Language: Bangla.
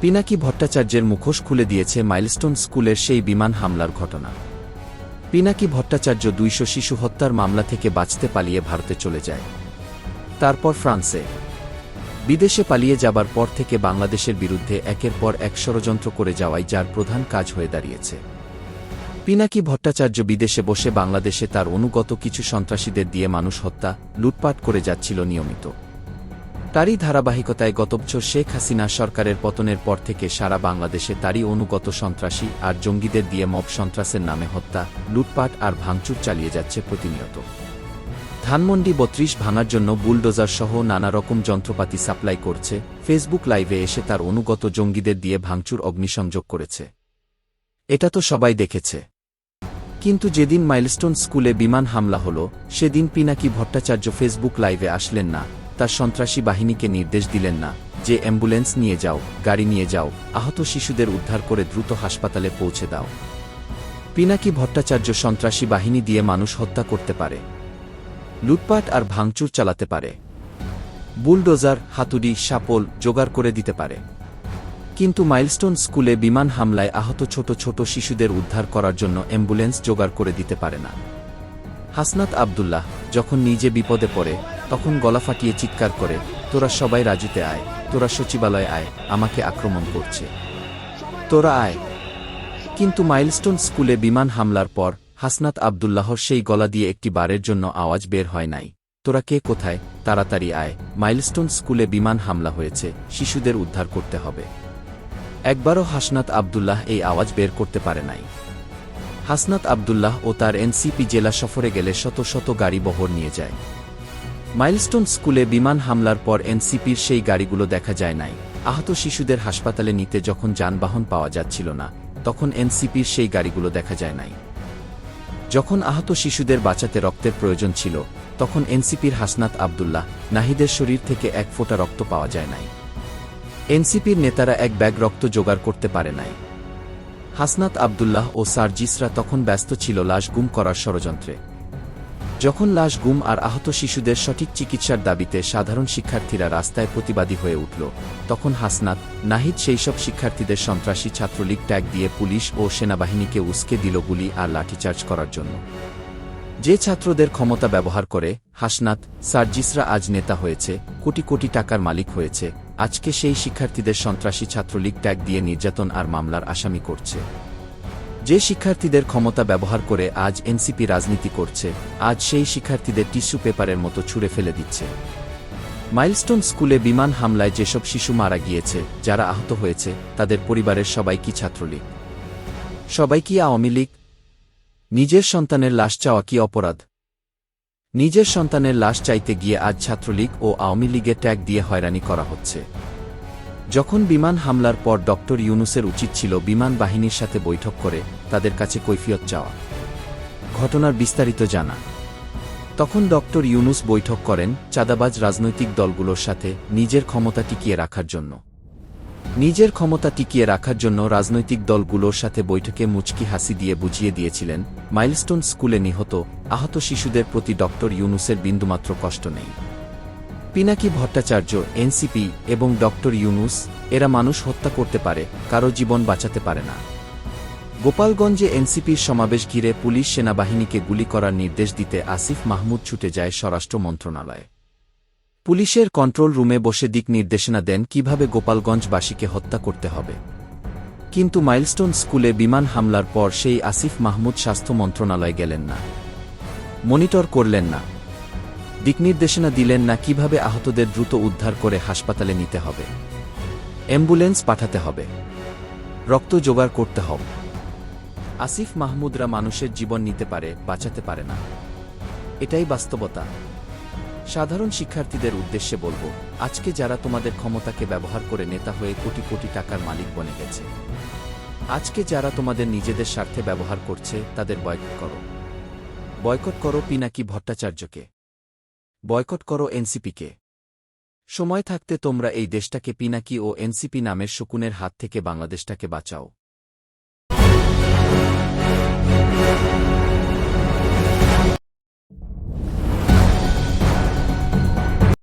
পিনাকি ভট্টাচার্যের মুখোশ খুলে দিয়েছে মাইলস্টোন স্কুলের সেই বিমান হামলার ঘটনা। পিনাকি ভট্টাচার্য দুইশো শিশু হত্যার মামলা থেকে বাঁচতে পালিয়ে ভারতে চলে যায়। তারপর ফ্রান্সে। বিদেশে পালিয়ে যাবার পর থেকে বাংলাদেশের বিরুদ্ধে একের পর এক ষড়যন্ত্র করে যাওয়াই যার প্রধান কাজ হয়ে দাঁড়িয়েছে। পিনাকি ভট্টাচার্য বিদেশে বসে বাংলাদেশে তার অনুগত কিছু সন্ত্রাসীদের দিয়ে মানুষ হত্যা, লুটপাট করে যাচ্ছিল নিয়মিত। তারই ধারাবাহিকতায় গত বছর শেখ হাসিনা সরকারের পতনের পর থেকে সারা বাংলাদেশে তারই অনুগত সন্ত্রাসী আর জঙ্গিদের দিয়ে মব সন্ত্রাসের নামে হত্যা, লুটপাট আর ভাঙচুর চালিয়ে যাচ্ছে প্রতিনিয়ত। ধানমন্ডি বত্রিশ ভাঙার জন্য বুলডোজার সহ নানা রকম যন্ত্রপাতি সাপ্লাই করছে, ফেসবুক লাইভে এসে তার অনুগত জঙ্গিদের দিয়ে ভাঙচুর, অগ্নিসংযোগ করেছে। এটা তো সবাই দেখেছে। কিন্তু যেদিন মাইলস্টোন স্কুলে বিমান হামলা হল, সেদিন পিনাকি ভট্টাচার্য ফেসবুক লাইভে আসলেন না। তার সন্ত্রাসী বাহিনীকে নির্দেশ দিলেন না, যে অ্যাম্বুলেন্স নিয়ে যাও, গাড়ি নিয়ে যাও, আহত শিশুদের উদ্ধার করে দ্রুত হাসপাতালে পৌঁছে দাও। পিনাকি ভট্টাচার্য সন্ত্রাসী বাহিনী দিয়ে মানুষ হত্যা করতে পারে। লুটপাট আর ভাঙচুর চালাতে পারে। বুলডোজার, হাতুড়ি, সাপল জোগাড় করে দিতে পারে। কিন্তু মাইলস্টোন স্কুলে বিমান হামলায় আহত ছোট ছোট শিশুদের উদ্ধার করার জন্য অ্যাম্বুলেন্স জোগাড় করে দিতে পারে না। হাসনাত আবদুল্লাহ যখন নিজে বিপদে পড়ে, তখন গলা ফাটিয়ে চিৎকার করে, তোরা সবাই রাজুতে আয়, তোরা সচিবালয়ে আয়, আমাকে আক্রমণ করছে। তোরা আয়। কিন্তু মাইলস্টোন স্কুলে বিমান হামলার পর হাসনাত আবদুল্লাহর সেই গলা দিয়ে একটি বারের জন্য আওয়াজ বের হয় নাই। তোরা কে কোথায়? তাড়াতাড়ি আয়। মাইলস্টোন স্কুলে বিমান হামলা হয়েছে, শিশুদের উদ্ধার করতে হবে। একবারও হাসনাত আবদুল্লাহ এই আওয়াজ বের করতে পারে নাই। হাসনাত আবদুল্লাহ ও তার এনসিপি জেলা সফরে গেলে শত শত গাড়ি বহর নিয়ে যায়। মাইলস্টোন স্কুলে বিমান হামলার পর এনসিপির সেই গাড়িগুলো দেখা যায় নাই। আহত শিশুদের হাসপাতালে নিতে যখন যানবাহন পাওয়া যাচ্ছিল না, তখন এনসিপির সেই গাড়িগুলো দেখা যায় নাই। যখন আহত শিশুদের বাঁচাতে রক্তের প্রয়োজন ছিল, তখন এনসিপির হাসনাত আবদুল্লাহ নাহিদের শরীর থেকে এক ফোঁটা রক্ত পাওয়া যায় নাই। এনসিপির নেতারা এক ব্যাগ রক্ত জোগাড় করতে পারে নাই। হাসনাত আবদুল্লাহ ও সার্জিসরা তখন ব্যস্ত ছিল লাশ গুম করার ষড়যন্ত্রে। যখন লাশ গুম আর আহত শিশুদের সঠিক চিকিৎসার দাবিতে সাধারণ শিক্ষার্থীরা রাস্তায় প্রতিবাদী হয়ে উঠল, তখন হাসনাত, নাহিদ সেই সব শিক্ষার্থীদের সন্ত্রাসী ছাত্রলীগ ট্যাগ দিয়ে পুলিশ ও সেনাবাহিনীকে উস্কে দিল গুলি আর লাঠিচার্জ করার জন্য। যে ছাত্রদের ক্ষমতা ব্যবহার করে, হাসনাত সার্জিসরা আজ নেতা হয়েছে, কোটি কোটি টাকার মালিক হয়েছে আজকে সেই শিক্ষার্থীদের সন্ত্রাসী ছাত্রলীগ ট্যাগ দিয়ে নির্যাতন আর মামলার আসামি করছে। যে শিক্ষার্থীদের ক্ষমতা ব্যবহার করে আজ এনসিপি রাজনীতি করছে, আজ সেই শিক্ষার্থীদের টিস্যু পেপারের মতো ছুঁড়ে ফেলে দিচ্ছে। মাইলস্টোন স্কুলে বিমান হামলায় যেসব শিশু মারা গিয়েছে, যারা আহত হয়েছে, তাদের পরিবারের সবাই কি ছাত্রলীগ? সবাই কি আওয়ামী লীগ? নিজের সন্তানের লাশ চাওয়া কি অপরাধ? নিজের সন্তানের লাশ চাইতে গিয়ে আজ ছাত্রলীগ ও আওয়ামী লীগে ট্যাগ দিয়ে হয়রানি করা হচ্ছে। যখন বিমান হামলার পর ডক্টর ইউনুসের উচিত ছিল বিমান বাহিনীর সাথে বৈঠক করে তাদের কাছে কৈফিয়ত চাওয়া। ঘটনার বিস্তারিত জানা। তখন ডক্টর ইউনুস বৈঠক করেন চাঁদাবাজ রাজনৈতিক দলগুলোর সাথে নিজের ক্ষমতা টিকিয়ে রাখার জন্য। নিজের ক্ষমতা টিকিয়ে রাখার জন্য রাজনৈতিক দলগুলোর সাথে বৈঠকে মুচকি হাসি দিয়ে বুঝিয়ে দিয়েছিলেন, মাইলস্টোন স্কুলে নিহত, আহত শিশুদের প্রতি ডক্টর ইউনুসের বিন্দুমাত্র কষ্ট নেই। পিনাকি ভট্টাচার্য, এনসিপি এবং ডক্টর ইউনুস, এরা মানুষ হত্যা করতে পারে, কারও জীবন বাঁচাতে পারে না। গোপালগঞ্জে এনসিপির সমাবেশ ঘিরে পুলিশ সেনাবাহিনীকে গুলি করার নির্দেশ দিতে আসিফ মাহমুদ ছুটে যায় স্বরাষ্ট্র মন্ত্রণালয়ে। পুলিশের কন্ট্রোল রুমে বসে দিক নির্দেশনা দেন কীভাবে গোপালগঞ্জবাসীকে হত্যা করতে হবে। কিন্তু মাইলস্টোন স্কুলে বিমান হামলার পর সেই আসিফ মাহমুদ স্বাস্থ্য মন্ত্রণালয়ে গেলেন না। মনিটর করলেন না। দিকনির্দেশনা দিলেন না কীভাবে আহতদের দ্রুত উদ্ধার করে হাসপাতালে নিতে হবে। অ্যাম্বুলেন্স পাঠাতে হবে। রক্ত জোগাড় করতে হবে। আসিফ মাহমুদরা মানুষের জীবন নিতে পারে, বাঁচাতে পারে না। এটাই বাস্তবতা। সাধারণ শিক্ষার্থীদের উদ্দেশ্যে বলব, আজকে যারা তোমাদের ক্ষমতাকে ব্যবহার করে নেতা হয়ে কোটি কোটি টাকার মালিক বনে গেছে, আজকে যারা তোমাদের নিজেদের স্বার্থে ব্যবহার করছে, তাদের বয়কট করো। বয়কট করো পিনাকি ভট্টাচার্যকে। বয়কট করো এনসিপিকে। সময় থাকতে তোমরা এই দেশটাকে পিনাকি ও এনসিপি নামের শকুনের হাত থেকে বাংলাদেশটাকে বাঁচাও।